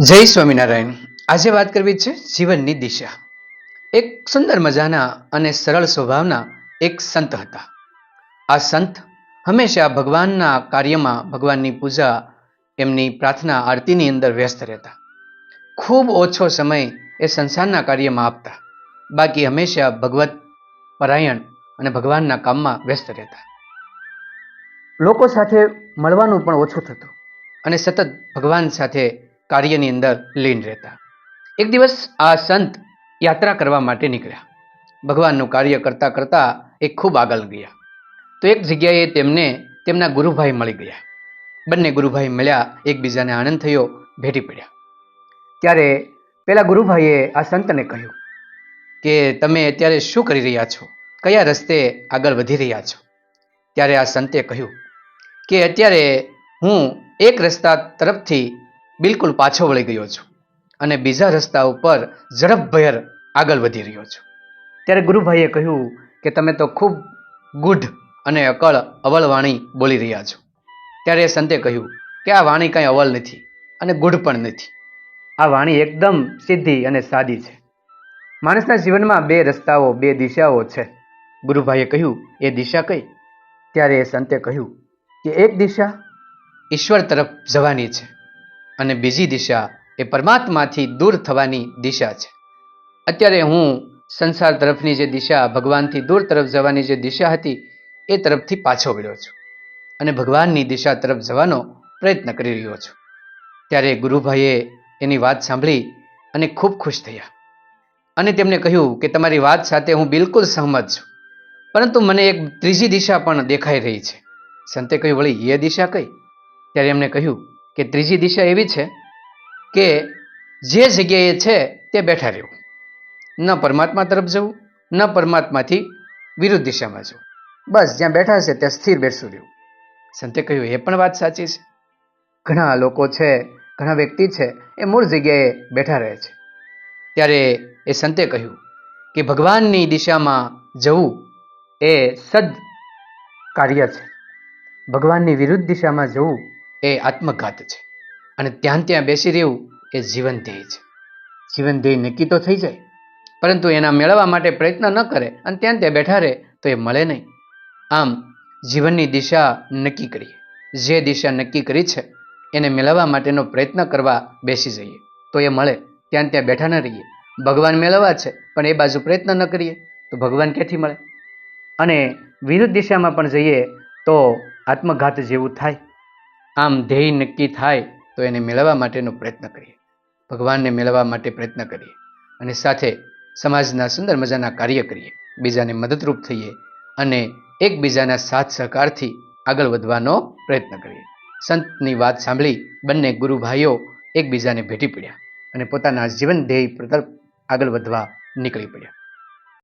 જય સ્વામિનારાયણ. આજે વાત કરવી છે જીવનની દિશા. એક સુંદર મજાના અને સરળ સ્વભાવના એક સંત હતા. આ સંત હંમેશા ભગવાનના કાર્યમાં ભગવાનની પૂજા, એમની પ્રાર્થના, આરતીની અંદર વ્યસ્ત રહેતા. ખૂબ ઓછો સમય એ સંસારના કાર્યમાં આપતા. બાકી હંમેશા ભગવત પરાયણ અને ભગવાનના કામમાં વ્યસ્ત રહેતા. લોકો સાથે મળવાનું પણ ઓછું થતું અને સતત ભગવાન સાથે કાર્યની અંદર લીન રહેતા. એક દિવસ આ સંત યાત્રા કરવા માટે નીકળ્યા. ભગવાનનું કાર્ય કરતા કરતા એ ખૂબ આગળ ગયા. તો એક જગ્યાએ તેમને તેમના ગુરુભાઈ મળી ગયા. બંને ગુરુભાઈ મળ્યા, એકબીજાને આનંદ થયો, ભેટી પડ્યા. ત્યારે પેલા ગુરુભાઈએ આ સંતને કહ્યું કે, તમે અત્યારે શું કરી રહ્યા છો? કયા રસ્તે આગળ વધી રહ્યા છો? ત્યારે આ સંતે કહ્યું કે, અત્યારે હું એક રસ્તા તરફથી બિલકુલ પાછો વળી ગયો છું અને બીજા રસ્તા ઉપર ઝડપભેર આગળ વધી રહ્યો છું. ત્યારે ગુરુભાઈએ કહ્યું કે તમે તો ખૂબ ગુઢ અને અકળ અવળ વાણી બોલી રહ્યા છો. ત્યારે એ સંતે કહ્યું કે આ વાણી કાંઈ અવળ નથી અને ગુઢ પણ નથી. આ વાણી એકદમ સીધી અને સાદી છે. માણસના જીવનમાં બે રસ્તાઓ, બે દિશાઓ છે. ગુરુભાઈએ કહ્યું, એ દિશા કઈ? ત્યારે એ સંતે કહ્યું કે, એક દિશા. ઈશ્વર તરફ જવાની છે. અને બીજી દિશા એ પરમાત્માથી દૂર થવાની દિશા છે. અત્યારે હું સંસાર તરફની જે દિશા, ભગવાનથી દૂર તરફ જવાની જે દિશા હતી, એ તરફથી પાછો વળ્યો છું અને ભગવાનની દિશા તરફ જવાનો પ્રયત્ન કરી રહ્યો છું. ત્યારે ગુરુભાઈએ એની વાત સાંભળી અને ખૂબ ખુશ થયા અને તેમણે કહ્યું કે તમારી વાત સાથે હું બિલકુલ સહમત છું, પરંતુ મને એક ત્રીજી દિશા પણ દેખાઈ રહી છે. સંતે કહ્યું, વળી એ દિશા કઈ? ત્યારે એમણે કહ્યું કે ત્રીજી દિશા એવી છે કે જે જગ્યાએ છે તે બેઠા રહેવું. ન પરમાત્મા તરફ જવું, ન પરમાત્માથી વિરુદ્ધ દિશામાં જવું. બસ જ્યાં બેઠા છે ત્યાં સ્થિર બેસું રહેવું. સંતે કહ્યું, એ પણ વાત સાચી છે. ઘણા લોકો છે, ઘણા વ્યક્તિ છે, એ મૂળ જગ્યાએ બેઠા રહે છે. ત્યારે એ સંતે કહ્યું કે ભગવાનની દિશામાં જવું એ સદ કાર્ય છે. ભગવાનની વિરુદ્ધ દિશામાં જવું એ આત્મઘાત છે. અને ત્યાં ત્યાં બેસી રહેવું એ જીવન ધ્યેય છે. જીવન ધ્યેય નક્કી તો થઈ જાય, પરંતુ એના મેળવવા માટે પ્રયત્ન ન કરે અને ત્યાં ત્યાં બેઠા રહે તો એ મળે નહીં. આમ જીવનની દિશા નક્કી કરીએ. જે દિશા નક્કી કરી છે, એને મેળવવા માટેનો પ્રયત્ન કરવા બેસી જઈએ. તો એ મળે, ત્યાં ત્યાં બેઠા ન રહીએ. ભગવાન મેળવવા છે, પણ એ બાજુ પ્રયત્ન ન કરીએ, તો ભગવાન ક્યાંથી મળે? અને વિરુદ્ધ દિશામાં પણ જઈએ તો આત્મઘાત જેવું થાય. આમ ધ્યેય નક્કી થાય તો એને મેળવવા માટેનો પ્રયત્ન કરીએ. ભગવાનને મેળવવા માટે પ્રયત્ન કરીએ અને સાથે સમાજના સુંદર મજાના કાર્ય કરીએ. બીજાને મદદરૂપ થઈએ અને એકબીજાના સાથ સહકારથી આગળ વધવાનો પ્રયત્ન કરીએ. સંતની વાત સાંભળી બંને ગુરુ ભાઈઓ એકબીજાને ભેટી પડ્યા અને પોતાના જીવન ધ્યેય તરફ આગળ વધવા નીકળી પડ્યા.